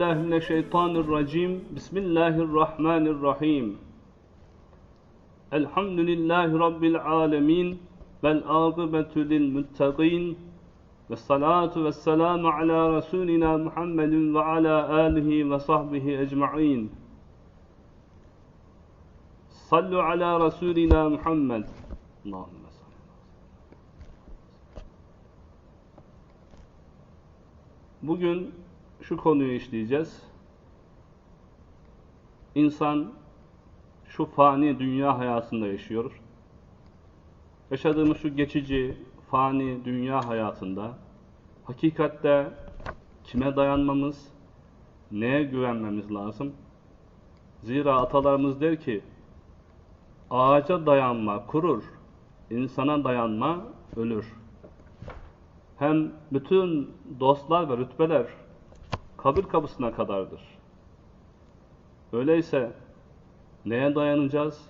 Billahi mineşşeytanirracim. Bismillahirrahmanirrahim. Elhamdülillahi rabbil alamin. Vel akibetu lil muttaqin. Ve salatu ve selamu ala Resulina Muhammedin ve ala alihi ve sahbihi ecma'in. Sallu ala Resulina Muhammed. Allahümme. Bugün şu konuyu işleyeceğiz. İnsan şu fani dünya hayatında yaşıyor. Yaşadığımız şu geçici, fani dünya hayatında hakikatte kime dayanmamız, neye güvenmemiz lazım? Zira atalarımız der ki, ağaca dayanma kurur, insana dayanma ölür. Hem bütün dostlar ve rütbeler kabir kapısına kadardır. Öyleyse neye dayanacağız?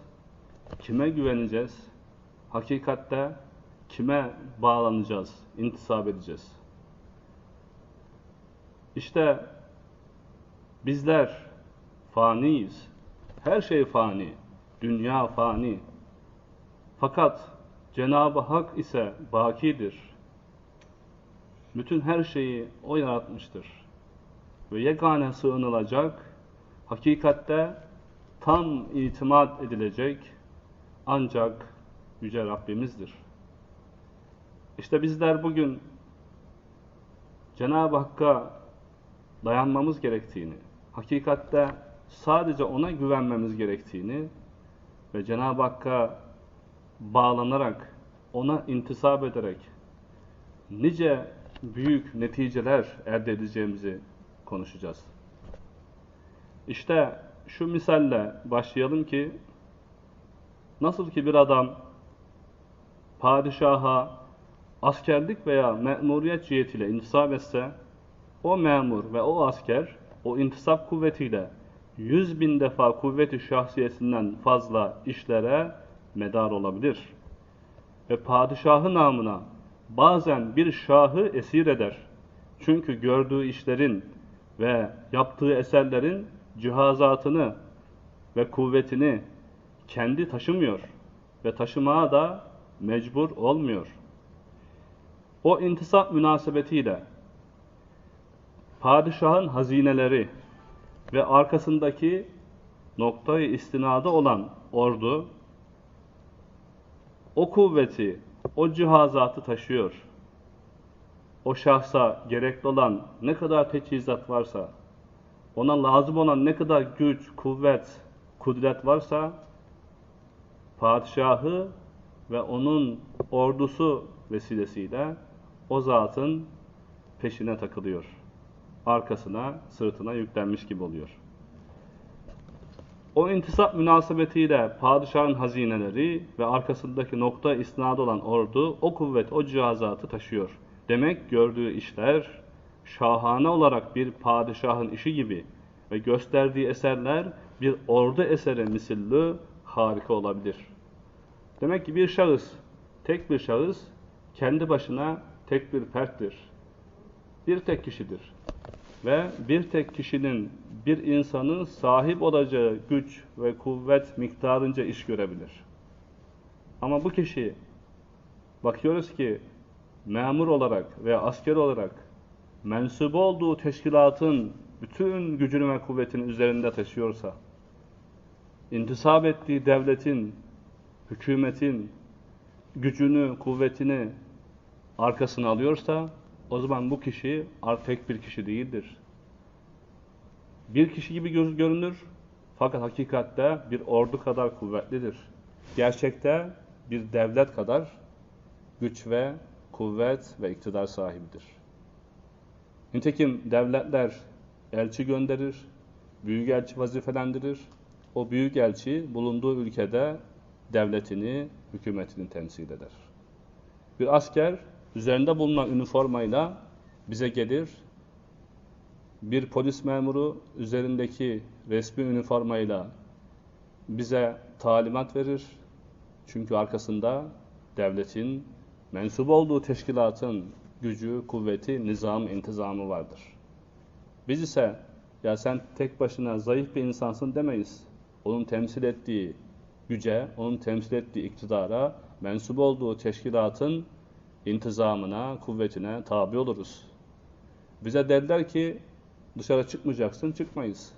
Kime güveneceğiz? Hakikatte kime bağlanacağız, intisap edeceğiz? İşte bizler faniyiz. Her şey fani. Dünya fani. Fakat Cenab-ı Hak ise bakidir. Bütün her şeyi O yaratmıştır. Ve yegane sığınılacak, hakikatte tam itimat edilecek ancak Yüce Rabbimizdir. İşte bizler bugün Cenab-ı Hakk'a dayanmamız gerektiğini, hakikatte sadece O'na güvenmemiz gerektiğini ve Cenab-ı Hakk'a bağlanarak, O'na intisap ederek nice büyük neticeler elde edeceğimizi konuşacağız. İşte şu misalle başlayalım ki nasıl ki bir adam padişaha askerlik veya memuriyet cihetiyle intisap etse o memur ve o asker o intisap kuvvetiyle yüz bin defa kuvveti şahsiyetinden fazla işlere medar olabilir. Ve padişahı namına bazen bir şahı esir eder. Çünkü gördüğü işlerin ve yaptığı eserlerin cihazatını ve kuvvetini kendi taşımıyor ve taşımaya da mecbur olmuyor. O intisap münasebetiyle padişahın hazineleri ve arkasındaki noktayı istinadı olan ordu o kuvveti, o cihazatı taşıyor. O şahsa gerekli olan ne kadar teçhizat varsa, ona lazım olan ne kadar güç, kuvvet, kudret varsa, padişahı ve onun ordusu vesilesiyle o zatın peşine takılıyor. Arkasına, sırtına yüklenmiş gibi oluyor. O intisap münasebetiyle padişahın hazineleri ve arkasındaki nokta isnadı olan ordu o kuvvet, o cihazatı taşıyor. Demek gördüğü işler şahane olarak bir padişahın işi gibi ve gösterdiği eserler bir ordu eseri misillü harika olabilir. Demek ki bir şahıs, tek bir şahıs kendi başına tek bir ferttir. Bir tek kişidir. Ve bir tek kişinin bir insanın sahip olacağı güç ve kuvvet miktarınca iş görebilir. Ama bu kişi bakıyoruz ki memur olarak veya asker olarak mensup olduğu teşkilatın bütün gücünü ve kuvvetini üzerinde taşıyorsa, intisap ettiği devletin, hükümetin gücünü, kuvvetini arkasına alıyorsa, o zaman bu kişi tek bir kişi değildir. Bir kişi gibi görünür, fakat hakikatte bir ordu kadar kuvvetlidir. Gerçekte bir devlet kadar güç ve kuvvet ve iktidar sahibidir. Nitekim devletler elçi gönderir, büyükelçi vazifelendirir. O büyükelçi bulunduğu ülkede devletini, hükümetini temsil eder. Bir asker üzerinde bulunan üniformayla bize gelir. Bir polis memuru üzerindeki resmi üniformayla bize talimat verir. Çünkü arkasında devletin, mensup olduğu teşkilatın gücü, kuvveti, nizam, intizamı vardır. Biz ise ya sen tek başına zayıf bir insansın demeyiz. Onun temsil ettiği güce, onun temsil ettiği iktidara, mensup olduğu teşkilatın intizamına, kuvvetine tabi oluruz. Bize derler ki dışarı çıkmayacaksın, çıkmayız.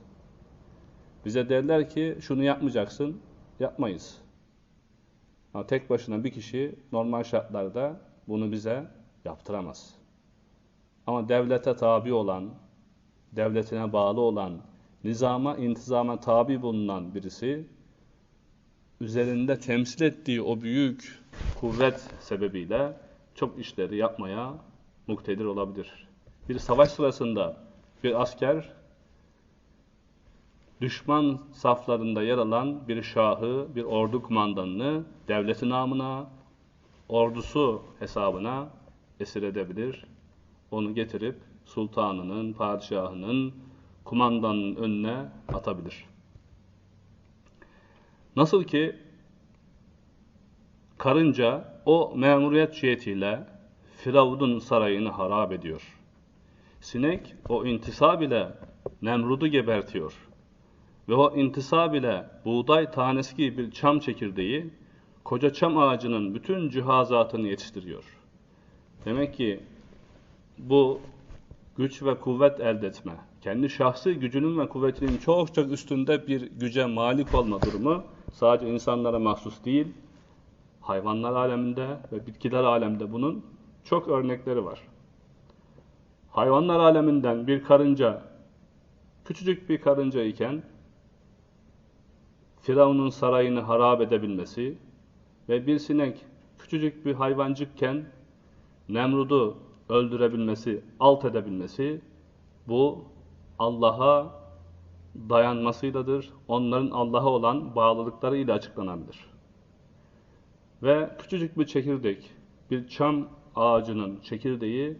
Bize derler ki şunu yapmayacaksın, yapmayız. Ama tek başına bir kişi normal şartlarda bunu bize yaptıramaz. Ama devlete tabi olan, devletine bağlı olan, nizama, intizama tabi bulunan birisi, üzerinde temsil ettiği o büyük kuvvet sebebiyle çok işleri yapmaya muktedir olabilir. Bir savaş sırasında bir asker, düşman saflarında yer alan bir şahı, bir ordu kumandanını devleti namına, ordusu hesabına esir edebilir. Onu getirip sultanının, padişahının, kumandanın önüne atabilir. Nasıl ki karınca o memuriyet cihetiyle Firavun'un sarayını harap ediyor. Sinek o intisab ile Nemrud'u gebertiyor. Ve o intisab ile buğday tanesi gibi bir çam çekirdeği koca çam ağacının bütün cihazatını yetiştiriyor. Demek ki bu güç ve kuvvet elde etme, kendi şahsi gücünün ve kuvvetinin çok çok üstünde bir güce malik olma durumu sadece insanlara mahsus değil, hayvanlar aleminde ve bitkiler aleminde bunun çok örnekleri var. Hayvanlar aleminden bir karınca, küçücük bir karınca iken Firavun'un sarayını harap edebilmesi ve bir sinek küçücük bir hayvancıkken Nemrud'u öldürebilmesi, alt edebilmesi bu Allah'a dayanmasıyladır. Onların Allah'a olan bağlılıklarıyla açıklanabilir. Ve küçücük bir çekirdek, bir çam ağacının çekirdeği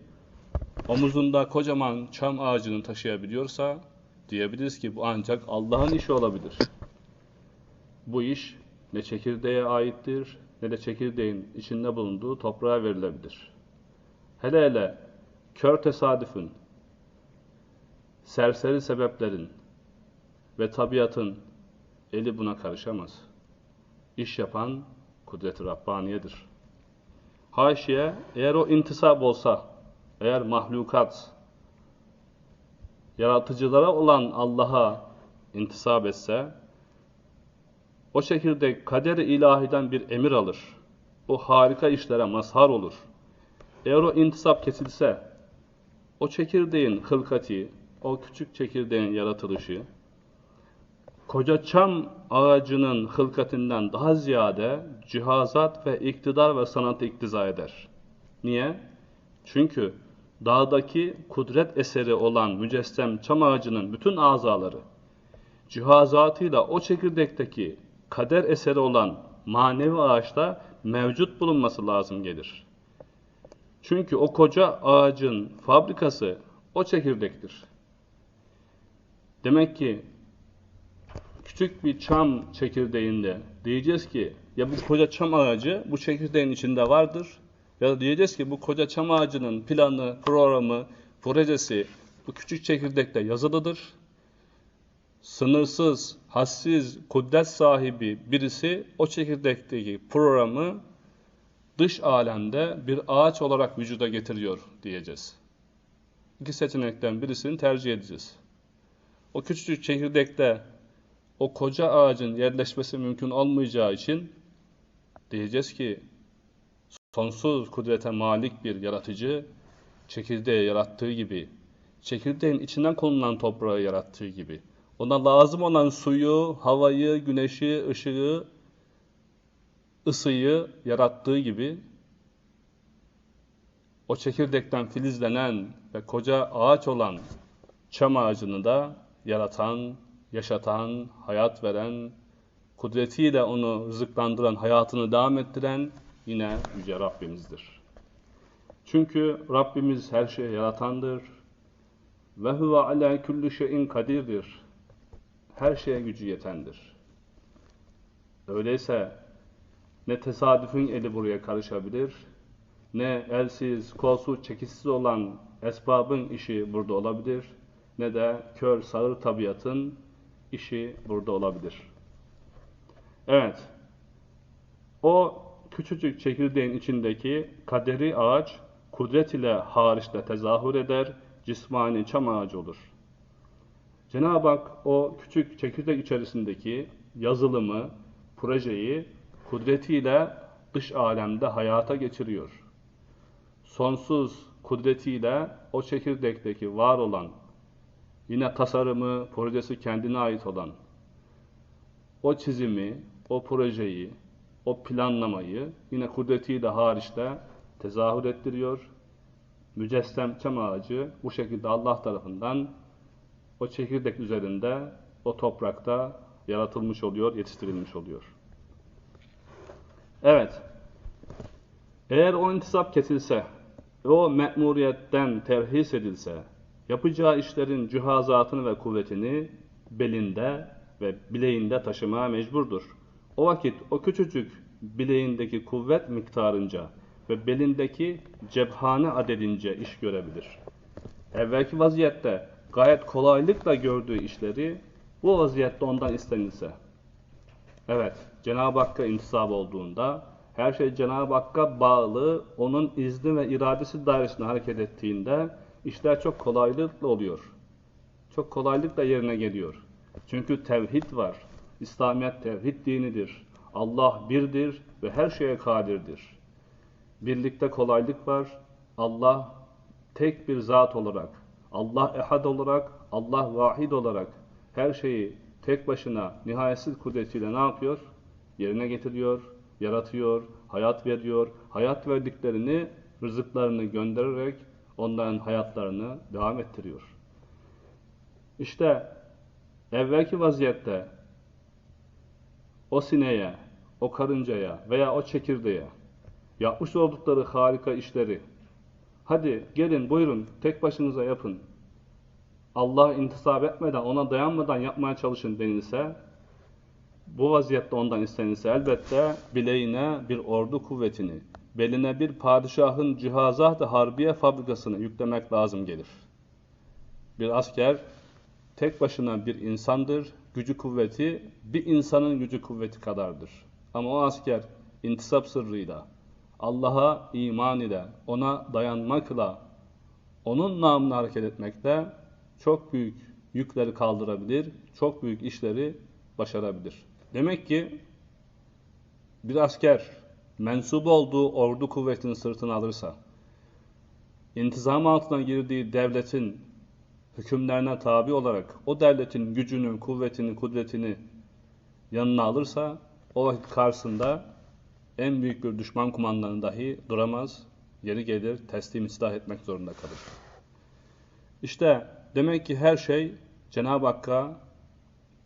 omuzunda kocaman çam ağacını taşıyabiliyorsa diyebiliriz ki bu ancak Allah'ın işi olabilir. Bu iş ne çekirdeğe aittir ne de çekirdeğin içinde bulunduğu toprağa verilebilir. Hele hele kör tesadüfün, serseri sebeplerin ve tabiatın eli buna karışamaz. İş yapan kudret-i Rabbaniyedir. Haşiye, eğer o intisap olsa, eğer mahlukat, yaratıcılara olan Allah'a intisap etse, o şekilde kader-i ilahiden bir emir alır. O harika işlere mazhar olur. Eğer o intisap kesilse, o çekirdeğin hılkati, o küçük çekirdeğin yaratılışı, koca çam ağacının hılkatinden daha ziyade cihazat ve iktidar ve sanatı iktiza eder. Niye? Çünkü dağdaki kudret eseri olan mücessem çam ağacının bütün azaları, cihazatıyla o çekirdekteki kader eseri olan manevi ağaçta mevcut bulunması lazım gelir. Çünkü o koca ağacın fabrikası o çekirdektir. Demek ki küçük bir çam çekirdeğinde diyeceğiz ki ya bu koca çam ağacı bu çekirdeğin içinde vardır ya da diyeceğiz ki bu koca çam ağacının planı, programı, projesi bu küçük çekirdekte yazılıdır. Sınırsız, hassiz, kudret sahibi birisi o çekirdekteki programı dış alemde bir ağaç olarak vücuda getiriyor diyeceğiz. İki seçenekten birisini tercih edeceğiz. O küçücük çekirdekte o koca ağacın yerleşmesi mümkün olmayacağı için diyeceğiz ki sonsuz kudrete malik bir yaratıcı çekirdeği yarattığı gibi, çekirdeğin içinden konulan toprağı yarattığı gibi, ona lazım olan suyu, havayı, güneşi, ışığı, ısıyı yarattığı gibi o çekirdekten filizlenen ve koca ağaç olan çam ağacını da yaratan, yaşatan, hayat veren, kudretiyle onu rızıklandıran, hayatını devam ettiren yine Yüce Rabbimizdir. Çünkü Rabbimiz her şeyi yaratandır. Ve huve ala kulli şeyin kadirdir. Her şeye gücü yetendir. Öyleyse ne tesadüfün eli buraya karışabilir, ne elsiz, kolsuz, çekişsiz olan esbabın işi burada olabilir, ne de kör sağır tabiatın işi burada olabilir. Evet. O küçücük çekirdeğin içindeki kaderi ağaç kudret ile hariçte tezahür eder, cismani çam ağacı olur. Cenab-ı Hak o küçük çekirdek içerisindeki yazılımı, projeyi kudretiyle dış alemde hayata geçiriyor. Sonsuz kudretiyle o çekirdekteki var olan, yine tasarımı, projesi kendine ait olan, o çizimi, o projeyi, o planlamayı yine kudretiyle hariçte tezahür ettiriyor. Mücessem çam ağacı bu şekilde Allah tarafından o çekirdek üzerinde, o toprakta yaratılmış oluyor, yetiştirilmiş oluyor. Evet, eğer o intisap kesilse o me'muriyetten terhis edilse, yapacağı işlerin cihazatını ve kuvvetini belinde ve bileğinde taşımaya mecburdur. O vakit o küçücük bileğindeki kuvvet miktarınca ve belindeki cephane adedince iş görebilir. Evvelki vaziyette gayet kolaylıkla gördüğü işleri bu vaziyette ondan istenilse. Evet, Cenab-ı Hakk'a intisap olduğunda, her şey Cenab-ı Hakk'a bağlı, onun izni ve iradesi dairesinde hareket ettiğinde işler çok kolaylıkla oluyor. Çok kolaylıkla yerine geliyor. Çünkü tevhid var. İslamiyet tevhid dinidir. Allah birdir ve her şeye kadirdir. Birlikte kolaylık var. Allah tek bir zat olarak, Allah ehad olarak, Allah vahid olarak her şeyi tek başına nihayetsiz kudretiyle ne yapıyor? Yerine getiriyor, yaratıyor, hayat veriyor. Hayat verdiklerini, rızıklarını göndererek onların hayatlarını devam ettiriyor. İşte evvelki vaziyette o sineğe, o karıncaya veya o çekirdeğe yapmış oldukları harika işleri hadi gelin buyurun tek başınıza yapın Allah intisap etmeden ona dayanmadan yapmaya çalışın denilse bu vaziyette ondan istenilse elbette bileğine bir ordu kuvvetini beline bir padişahın cihazat-ı harbiye fabrikasını yüklemek lazım gelir. Bir asker tek başına bir insandır, gücü kuvveti bir insanın gücü kuvveti kadardır. Ama o asker intisap sırrıyla, Allah'a iman ile, ona dayanmakla, onun namına hareket etmekle çok büyük yükleri kaldırabilir, çok büyük işleri başarabilir. Demek ki bir asker mensup olduğu ordu kuvvetinin sırtını alırsa, intizam altına girdiği devletin hükümlerine tabi olarak o devletin gücünü, kuvvetini, kudretini yanına alırsa o vakit karşısında en büyük bir düşman kumandanı dahi duramaz, geri gelir, teslim ıslah etmek zorunda kalır. İşte demek ki her şey Cenab-ı Hakk'a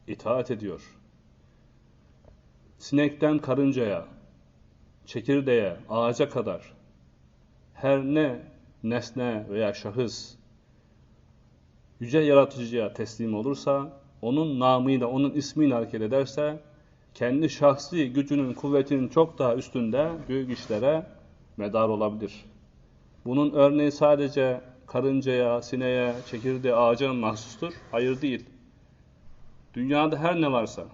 itaat ediyor. Sinekten karıncaya, çekirdeğe, ağaca kadar her ne nesne veya şahıs yüce yaratıcıya teslim olursa, onun namıyla, onun ismiyle hareket ederse, kendi şahsi gücünün, kuvvetinin çok daha üstünde büyük işlere medar olabilir. Bunun örneği sadece karıncaya, sineğe, çekirdeğe, ağaca mahsustur. Hayır değil. Dünyada her ne varsa,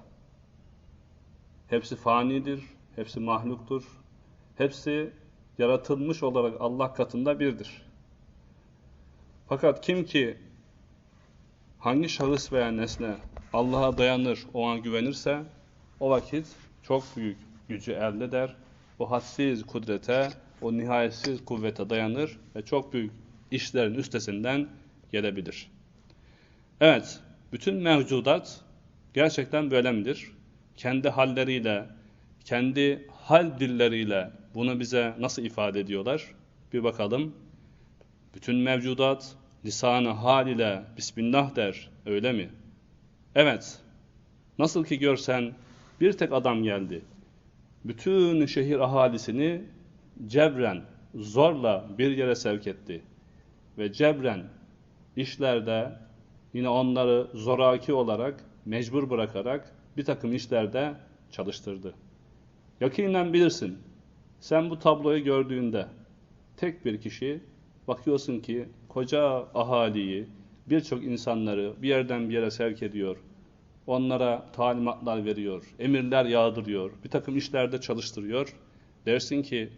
hepsi fanidir, hepsi mahluktur, hepsi yaratılmış olarak Allah katında birdir. Fakat kim ki hangi şahıs veya nesne Allah'a dayanır, ona güvenirse o vakit çok büyük gücü elde eder. O hadsiz kudrete, o nihayetsiz kuvvete dayanır ve çok büyük işlerin üstesinden gelebilir. Evet, bütün mevcudat gerçekten böyle midir? Kendi halleriyle, kendi hal dilleriyle bunu bize nasıl ifade ediyorlar? Bir bakalım. Bütün mevcudat lisanı hal ile Bismillah der, öyle mi? Evet, nasıl ki görsen bir tek adam geldi. Bütün şehir ahalisini cebren, zorla bir yere sevk etti. Ve cebren işlerde yine onları zoraki olarak mecbur bırakarak bir takım işlerde çalıştırdı. Yakinen bilirsin, sen bu tabloyu gördüğünde tek bir kişi bakıyorsun ki koca ahaliyi, birçok insanları bir yerden bir yere sevk ediyor. Onlara talimatlar veriyor, emirler yağdırıyor, bir takım işlerde çalıştırıyor. Dersin ki,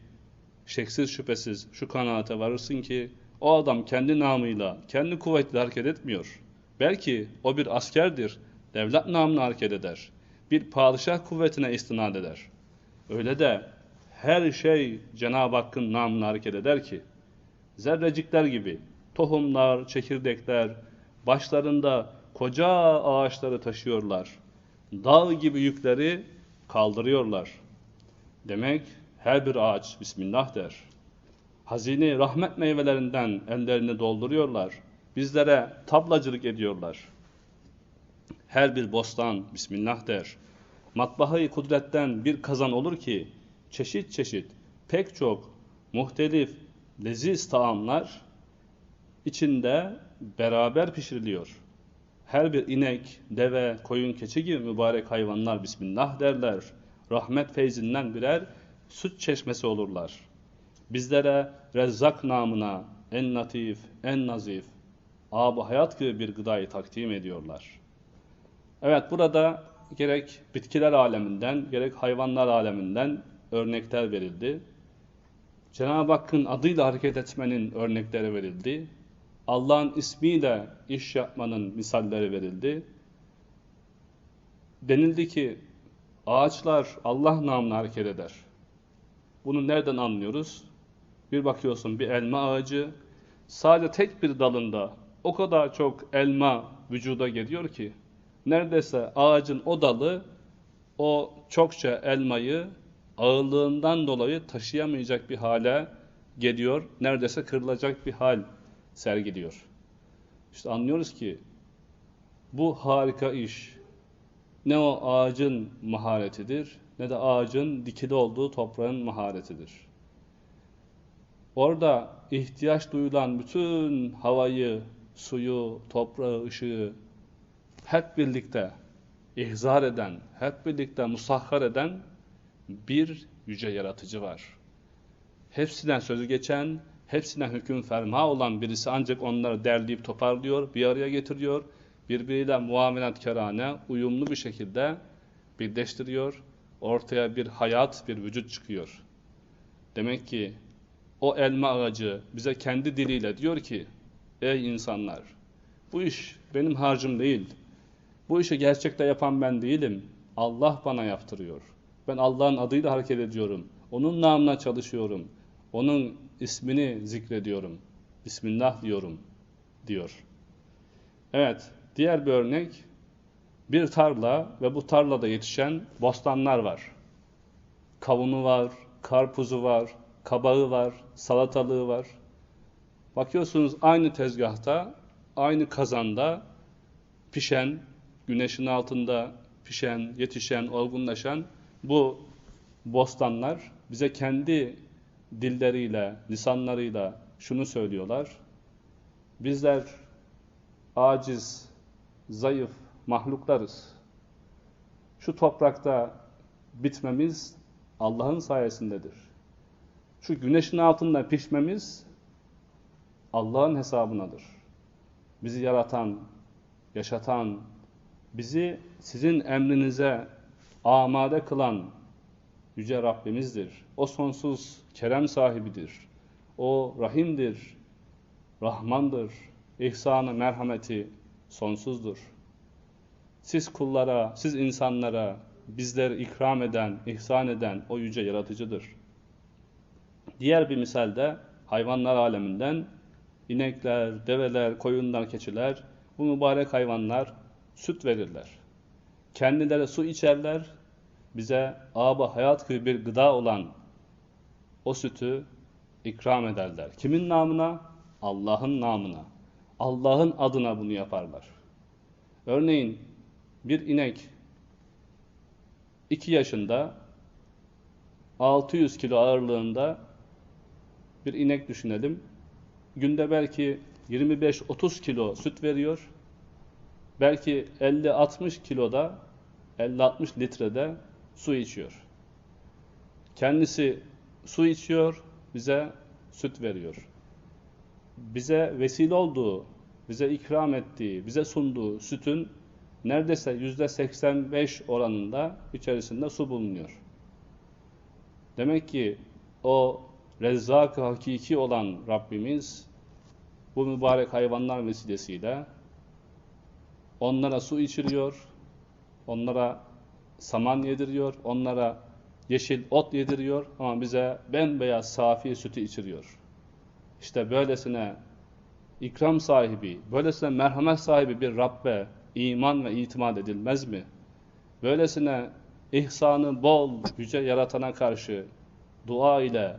şeksiz şüphesiz şu kanaate varırsın ki, o adam kendi namıyla, kendi kuvvetle hareket etmiyor. Belki o bir askerdir, devlet namına hareket eder. Bir padişah kuvvetine istinad eder. Öyle de her şey Cenab-ı Hakk'ın namına hareket eder ki, zerrecikler gibi tohumlar, çekirdekler, başlarında koca ağaçları taşıyorlar. Dağ gibi yükleri kaldırıyorlar. Demek her bir ağaç Bismillah der. Hazine rahmet meyvelerinden ellerini dolduruyorlar. Bizlere tablacılık ediyorlar. Her bir bostan Bismillah der. Matbahayı kudretten bir kazan olur ki çeşit çeşit pek çok muhtelif leziz taamlar içinde beraber pişiriliyor. Her bir inek, deve, koyun, keçi gibi mübarek hayvanlar Bismillah derler. Rahmet feyzinden birer süt çeşmesi olurlar. Bizlere Rezzak namına en latif, en nazif, ab hayat gibi bir gıdayı takdim ediyorlar. Evet burada gerek bitkiler aleminden, gerek hayvanlar aleminden örnekler verildi. Cenab-ı Hakk'ın adıyla hareket etmenin örnekleri verildi. Allah'ın ismiyle iş yapmanın misalleri verildi. Denildi ki ağaçlar Allah namına hareket eder. Bunu nereden anlıyoruz? Bir bakıyorsun bir elma ağacı sadece tek bir dalında o kadar çok elma vücuda geliyor ki neredeyse ağacın o dalı o çokça elmayı ağırlığından dolayı taşıyamayacak bir hale geliyor. Neredeyse kırılacak bir hal sergiliyor. İşte anlıyoruz ki bu harika iş ne o ağacın maharetidir ne de ağacın dikili olduğu toprağın maharetidir. Orada ihtiyaç duyulan bütün havayı, suyu, toprağı, ışığı hep birlikte ihzar eden, hep birlikte musahhar eden bir yüce yaratıcı var. Hepsinden sözü geçen, hepsine hüküm ferma olan birisi ancak onları derleyip toparlıyor, bir araya getiriyor, birbiriyle muamelatkarane, uyumlu bir şekilde birleştiriyor, ortaya bir hayat, bir vücut çıkıyor. Demek ki o elma ağacı bize kendi diliyle diyor ki, ey insanlar, bu iş benim harcım değil, bu işi gerçekte yapan ben değilim, Allah bana yaptırıyor. Ben Allah'ın adıyla hareket ediyorum, onun namına çalışıyorum, onun ismini zikrediyorum. Bismillah diyorum diyor. Evet, diğer bir örnek bir tarla ve bu tarlada yetişen bostanlar var. Kavunu var, karpuzu var, kabağı var, salatalığı var. Bakıyorsunuz aynı tezgahta, aynı kazanda pişen, güneşin altında pişen, yetişen, olgunlaşan bu bostanlar bize kendi dilleriyle, lisanlarıyla şunu söylüyorlar. Bizler aciz, zayıf mahluklarız. Şu toprakta bitmemiz Allah'ın sayesindedir. Şu güneşin altında pişmemiz Allah'ın hesabınadır. Bizi yaratan, yaşatan, bizi sizin emrinize amade kılan Yüce Rabbimizdir. O sonsuz kerem sahibidir. O rahimdir, rahmandır. İhsanı, merhameti sonsuzdur. Siz kullara, siz insanlara bizler ikram eden, ihsan eden o yüce yaratıcıdır. Diğer bir misalde hayvanlar aleminden inekler, develer, koyunlar, keçiler bu mübarek hayvanlar süt verirler. Kendileri su içerler, bize aba hayat gibi bir gıda olan o sütü ikram ederler. Kimin namına? Allah'ın namına. Allah'ın adına bunu yaparlar. Örneğin bir inek 2 yaşında 600 kilo ağırlığında bir inek düşünelim. Günde belki 25-30 kilo süt veriyor. Belki 50-60 kiloda 50-60 litrede su içiyor. Kendisi su içiyor, bize süt veriyor. Bize vesile olduğu bize ikram ettiği, bize sunduğu sütün neredeyse yüzde 85 oranında içerisinde su bulunuyor. Demek ki o rezzak hakiki olan Rabbimiz bu mübarek hayvanlar vesilesiyle onlara su içiriyor, onlara saman yediriyor, onlara yeşil ot yediriyor ama bize bembeyaz safi sütü içiriyor. İşte böylesine ikram sahibi, böylesine merhamet sahibi bir Rabbe iman ve itimat edilmez mi? Böylesine ihsanı bol, yüce yaratana karşı dua ile,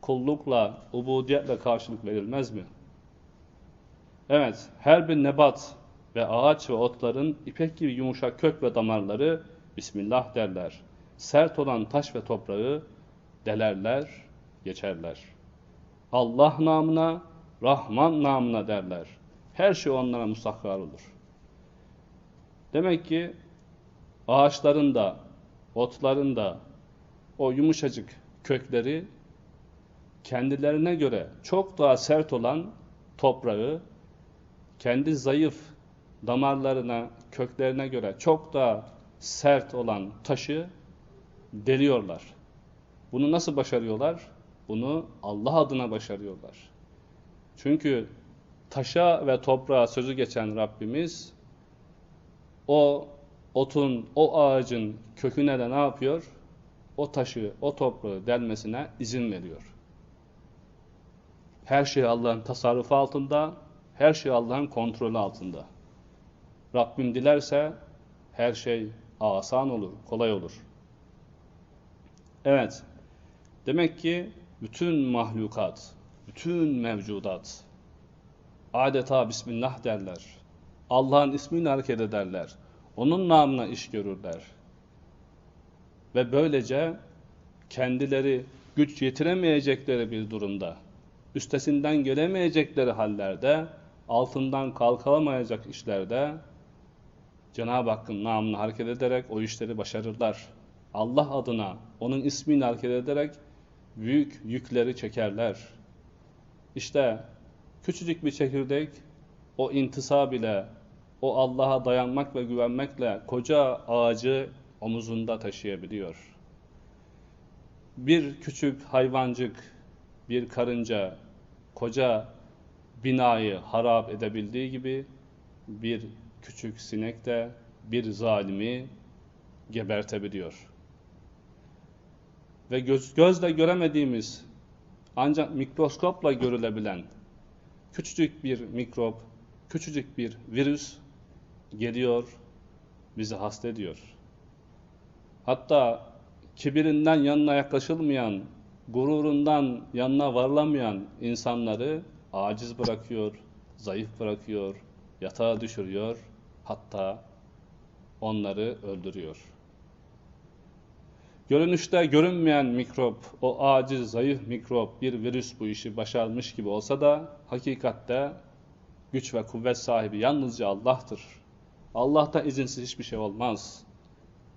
kullukla, ubudiyetle karşılık verilmez mi? Evet, her bir nebat ve ağaç ve otların ipek gibi yumuşak kök ve damarları Bismillah derler. Sert olan taş ve toprağı delerler, geçerler. Allah namına, Rahman namına derler. Her şey onlara musakkar olur. Demek ki ağaçların da, otların da o yumuşacık kökleri kendilerine göre çok daha sert olan toprağı kendi zayıf damarlarına, köklerine göre çok daha sert olan taşı deliyorlar. Bunu nasıl başarıyorlar? Bunu Allah adına başarıyorlar. Çünkü taşa ve toprağa sözü geçen Rabbimiz o otun, o ağacın köküne de ne yapıyor? O taşı, o toprağı delmesine izin veriyor. Her şey Allah'ın tasarrufu altında, her şey Allah'ın kontrolü altında. Rabbim dilerse her şey asan olur, kolay olur. Evet, demek ki bütün mahlukat, bütün mevcudat adeta Bismillah derler. Allah'ın ismiyle hareket ederler. Onun namına iş görürler. Ve böylece kendileri güç yetiremeyecekleri bir durumda, üstesinden gelemeyecekleri hallerde, altından kalkalamayacak işlerde Cenab-ı Hakk'ın namına hareket ederek o işleri başarırlar. Allah adına, onun ismiyle hareket ederek büyük yükleri çekerler. İşte küçücük bir çekirdek o intisab ile, o Allah'a dayanmak ve güvenmekle koca ağacı omuzunda taşıyabiliyor. Bir küçük hayvancık, bir karınca koca binayı harap edebildiği gibi bir küçük sinek de bir zalimi gebertebiliyor. Ve göz, gözle göremediğimiz ancak mikroskopla görülebilen küçücük bir mikrop, küçücük bir virüs geliyor, bizi hasta ediyor. Hatta kibirinden yanına yaklaşılmayan, gururundan yanına varlamayan insanları aciz bırakıyor, zayıf bırakıyor, yatağa düşürüyor, hatta onları öldürüyor. Görünüşte görünmeyen mikrop, o aciz, zayıf mikrop, bir virüs bu işi başarmış gibi olsa da hakikatte güç ve kuvvet sahibi yalnızca Allah'tır. Allah'ta izinsiz hiçbir şey olmaz.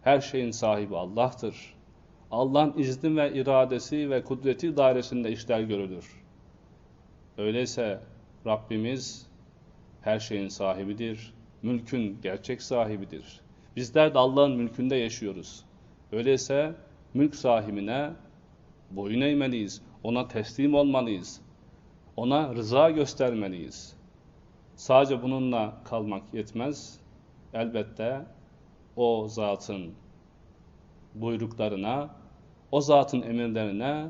Her şeyin sahibi Allah'tır. Allah'ın izni ve iradesi ve kudreti dairesinde işler görülür. Öyleyse Rabbimiz her şeyin sahibidir. Mülkün gerçek sahibidir. Bizler de Allah'ın mülkünde yaşıyoruz. Öyleyse mülk sahibine boyun eğmeliyiz. Ona teslim olmalıyız. Ona rıza göstermeliyiz. Sadece bununla kalmak yetmez. Elbette o zatın buyruklarına, o zatın emirlerine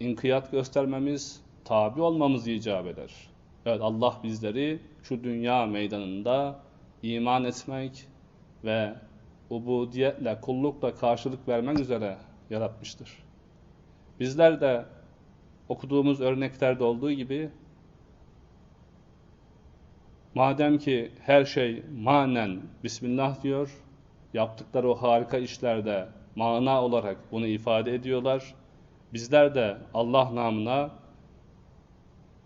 inkiyat göstermemiz, tabi olmamız icap eder. Evet Allah bizleri şu dünya meydanında iman etmek ve ubudiyetle, kullukla karşılık vermek üzere yaratmıştır. Bizler de okuduğumuz örneklerde olduğu gibi madem ki her şey manen Bismillah diyor, yaptıkları o harika işlerde mana olarak bunu ifade ediyorlar. Bizler de Allah namına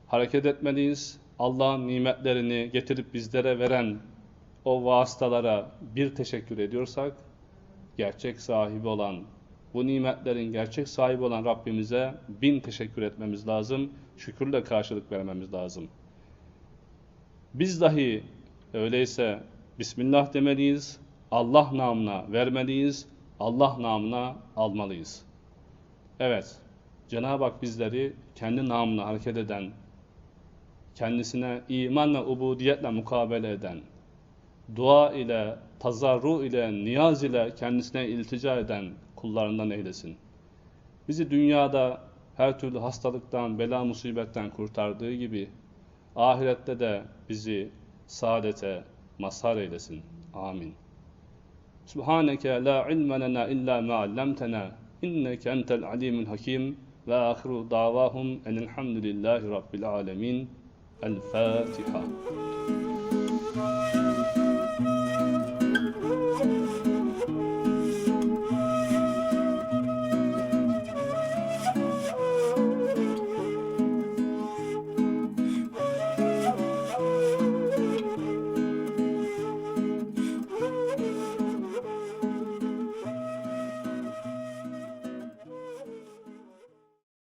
hareket etmeliyiz. Allah'ın nimetlerini getirip bizlere veren o vasıtalara bir teşekkür ediyorsak, gerçek sahibi olan, bu nimetlerin gerçek sahibi olan Rabbimize bin teşekkür etmemiz lazım, şükürle karşılık vermemiz lazım. Biz dahi öyleyse Bismillah demeliyiz, Allah namına vermeliyiz, Allah namına almalıyız. Evet, Cenab-ı Hak bizleri kendi namına hareket eden, kendisine iman ve ubudiyetle mukabele eden, dua ile, tazarru ile, niyaz ile kendisine iltica eden kullarından eylesin. Bizi dünyada her türlü hastalıktan, bela musibetten kurtardığı gibi ahirette de bizi saadete mazhar eylesin. Amin. Subhaneke la ilme lena illa ma allamtena inneke entel alimul hakim ve ahiru davahum enelhamdülillahi rabbil alemin. الفاتحة